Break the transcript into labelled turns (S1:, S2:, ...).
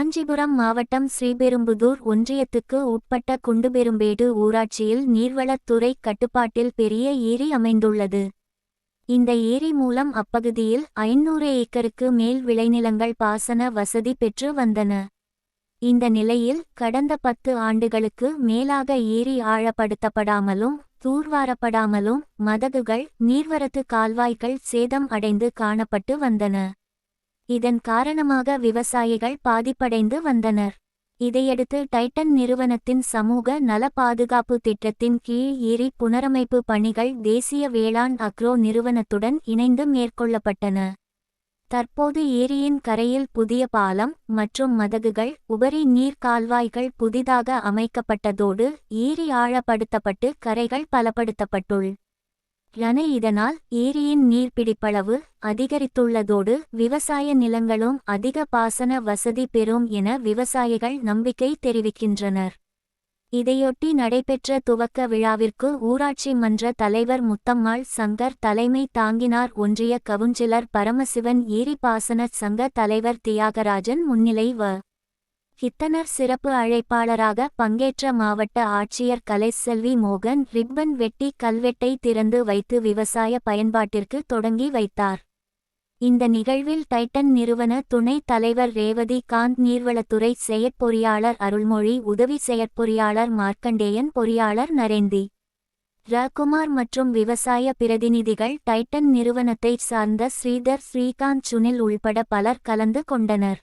S1: காஞ்சிபுரம் மாவட்டம் ஸ்ரீபெரும்புதூர் ஒன்றியத்துக்கு உட்பட்ட குண்டுபெரும்பேடு ஊராட்சியில் நீர்வளத்துறை கட்டுப்பாட்டில் பெரிய ஏரி அமைந்துள்ளது. இந்த ஏரி மூலம் அப்பகுதியில் ஐநூறு ஏக்கருக்கு மேல் விளைநிலங்கள் பாசன வசதி பெற்று வந்தன. இந்த நிலையில் கடந்த பத்து ஆண்டுகளுக்கு மேலாக ஏரி ஆழப்படுத்தப்படாமலும் தூர்வாரப்படாமலும் மதகுகள் நீர்வரத்து கால்வாய்கள் சேதம் அடைந்து காணப்பட்டு வந்தன. இதன் காரணமாக விவசாயிகள் பாதிப்படைந்து வந்தனர். இதையடுத்து டைட்டன் நிறுவனத்தின் சமூக நல பாதுகாப்பு திட்டத்தின் கீழ் ஏரி புனரமைப்பு பணிகள் தேசிய வேளாண் அக்ரோ நிறுவனத்துடன் இணைந்து மேற்கொள்ளப்பட்டன. தற்போது ஏரியின் கரையில் புதிய பாலம் மற்றும் மதகுகள் உபரி நீர் கால்வாய்கள் புதிதாக அமைக்கப்பட்டதோடு ஏரி ஆழப்படுத்தப்பட்டு கரைகள் பலப்படுத்தப்பட்டுள். ரண இதனால் ஏரியின் நீர்பிடிப்பளவு அதிகரித்துள்ளதோடு விவசாய நிலங்களும் அதிக பாசன வசதி பெறும் என விவசாயிகள் நம்பிக்கை தெரிவிக்கின்றனர். இதையொட்டி நடைபெற்ற துவக்க விழாவிற்கு ஊராட்சி மன்ற தலைவர் முத்தம்மாள் சங்கர் தலைமை தாங்கினார் ஒன்றிய கவுன்சிலர் பரமசிவன் ஏரி பாசன சங்க தலைவர் தியாகராஜன் முன்னிலை வ கித்தனர் சிறப்பு அழைப்பாளராக பங்கேற்ற மாவட்ட ஆட்சியர் கலைசெல்வி மோகன் ரிப்பன் வெட்டி கல்வெட்டை திறந்து வைத்து விவசாய பயன்பாட்டிற்கு தொடங்கி வைத்தார். இந்த நிகழ்வில் டைட்டன் நிறுவன துணைத் தலைவர் ரேவதி காந்த் நீர்வளத்துறை செயற்பொறியாளர் அருள்மொழி உதவி செயற்பொறியாளர் மார்க்கண்டேயன் பொறியாளர் நரேந்தி. ரகுமார் மற்றும் விவசாய பிரதிநிதிகள் டைட்டன் நிறுவனத்தைச் சார்ந்த ஸ்ரீதர் ஸ்ரீகாந்த் சுனில் உள்பட பலர் கலந்து கொண்டனர்.